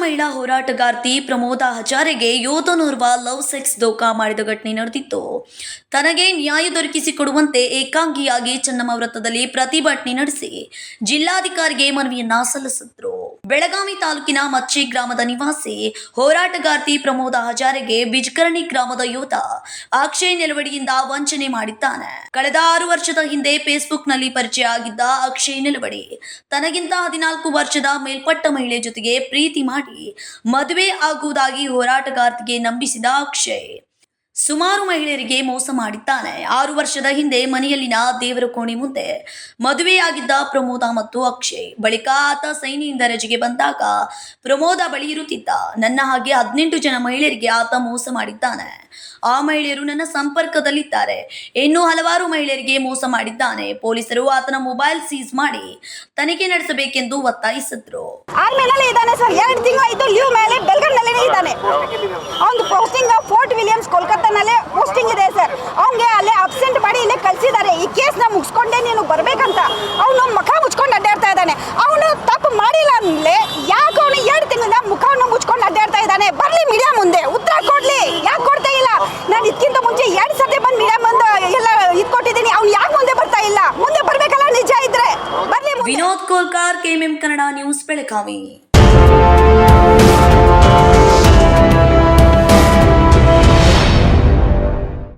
ಮಹಿಳಾ ಹೋರಾಟಗಾರ್ತಿ ಪ್ರಮೋದ ಹಜಾರೆಗೆ ಯೋಧನೋರ್ವ ಲವ್ ಸೆಕ್ಸ್ ದೋಖಾ ಮಾಡಿದ ಘಟನೆ ನಡೆದಿತ್ತು. ತನಗೆ ನ್ಯಾಯ ದೊರಕಿಸಿಕೊಡುವಂತೆ ಏಕಾಂಗಿಯಾಗಿ ಚೆನ್ನಮ್ಮ ವೃತ್ತದಲ್ಲಿ ಪ್ರತಿಭಟನೆ ನಡೆಸಿ ಜಿಲ್ಲಾಧಿಕಾರಿಗೆ ಮನವಿಯನ್ನ ಸಲ್ಲಿಸಿದ್ರು. ಬೆಳಗಾವಿ ತಾಲೂಕಿನ ಮಚ್ಚಿ ಗ್ರಾಮದ ನಿವಾಸಿ ಹೋರಾಟಗಾರ್ತಿ ಪ್ರಮೋದ ಹಜಾರೆಗೆ ಬಿಜ್ಕರಣಿ ಗ್ರಾಮದ ಯೋಧ ಅಕ್ಷಯ್ ನಿಲುವಡಿಯಿಂದ ವಂಚನೆ ಮಾಡಿದ್ದಾನೆ. ಕಳೆದ ಆರು ವರ್ಷದ ಹಿಂದೆ ಫೇಸ್ಬುಕ್ನಲ್ಲಿ ಪರಿಚಯ ಆಗಿದ್ದ ಅಕ್ಷಯ್ ನಿಲುವಡಿ ತನಗಿಂತ ಹದಿನಾಲ್ಕು ವರ್ಷದ ಮೇಲ್ಪಟ್ಟ ಮಹಿಳೆ ಜೊತೆಗೆ ಪ್ರೀತಿ ಮಾಡಿ ಮದುವೆ ಆಗುವುದಾಗಿ ಹೋರಾಟಗಾರ್ತಿಗೆ ನಂಬಿಸಿದ ಅಕ್ಷಯ್. ಸುಮಾರು ಮಹಿಳೆಯರಿಗೆ ಮೋಸ ಮಾಡಿದ್ದಾನೆ. ಆರು ವರ್ಷದ ಹಿಂದೆ ಮನೆಯಲ್ಲಿನ ದೇವರ ಕೋಣೆ ಮುಂದೆ ಮದುವೆಯಾಗಿದ್ದ ಪ್ರಮೋದ ಮತ್ತು ಅಕ್ಷಯ್. ಬಳಿಕ ಆತ ಸೈನಿಯಿಂದ ರಜೆಗೆ ಬಂದಾಗ ಪ್ರಮೋದ ಬಳಿ ಇರುತ್ತಿದ್ದ. ನನ್ನ ಹಾಗೆ ಹದಿನೆಂಟು ಜನ ಮಹಿಳೆಯರಿಗೆ ಆತ ಮೋಸ ಮಾಡಿದ್ದಾನೆ. ಆ ಮಹಿಳೆಯರು ನನ್ನ ಸಂಪರ್ಕದಲ್ಲಿದ್ದಾರೆ. ಇನ್ನೂ ಹಲವಾರು ಮಹಿಳೆಯರಿಗೆ ಮೋಸ ಮಾಡಿದ್ದಾನೆ. ಪೊಲೀಸರು ಆತನ ಮೊಬೈಲ್ ಸೀಸ್ ಮಾಡಿ ತನಿಖೆ ನಡೆಸಬೇಕೆಂದು ಒತ್ತಾಯಿಸಿದ್ರು. ಪೋಸ್ಟಿಂಗ್ ವಿಲಿಯಮ್ಸ್ ಕೋಲ್ಕತ್ತಾನಲ್ಲೇ ಪೋಸ್ಟಿಂಗ್ ಇದೆ ಸರ್ ಅವ್ನಿಗೆ ಅಲ್ಲೇ ಅಬ್ಸೆಂಟ್ ಮಾಡಿ ಇಲ್ಲೇ ಕಳ್ಸಿದ್ದಾರೆ ಈ ಕೇಸ್ನ ಮುಗಿಸ್ಕೊಂಡೆ ನೀನು ಬರಬೇಕಂತ. ಅವನು ಮುಖ ಮುಚ್ಕೊಂಡು ಅಡ್ಡಾಡ್ತಾ ಇದ್ದಾನೆ. ಅವನು ತಪ್ಪು ಮಾಡಿಲ್ಲ ಅಂದ್ಲೆ ಯಾಕೆ ಅವನು ಎರಡು ತಿಂಗಳಿಂದ ಮುಖವನ್ನು ಮುಚ್ಕೊಂಡು ಅಡ್ಡಾಡ್ತಾ ಇದ್ದಾನೆ. ಬರ್ಲಿ ಮೀಡಿಯಾ ಮುಂದೆ. ಉತ್ತರ ಕೊಡ್ಲಿ. ಯಾಕೆ ಕೊಡ್ತಾ ಇಲ್ಲ? ನಾನು ಇದಕ್ಕಿಂತ ಮುಂಚೆ ಎರಡು ಸತಿ ಬಂದು ಮೀಡಿಯಾ ಬಂದು ಎಲ್ಲ ಇದು ಕೊಟ್ಟಿದ್ದೀನಿ ಅವ್ನು ಯಾಕೆ ಮುಂದೆ ಬರ್ತಾ ಇಲ್ಲ? ಮುಂದೆ ಬರಬೇಕಲ್ಲ ನಿಜ ಇದ್ರೆ. ಬರಲಿ Vinod Kolkar K M M Kannada news Belagavi.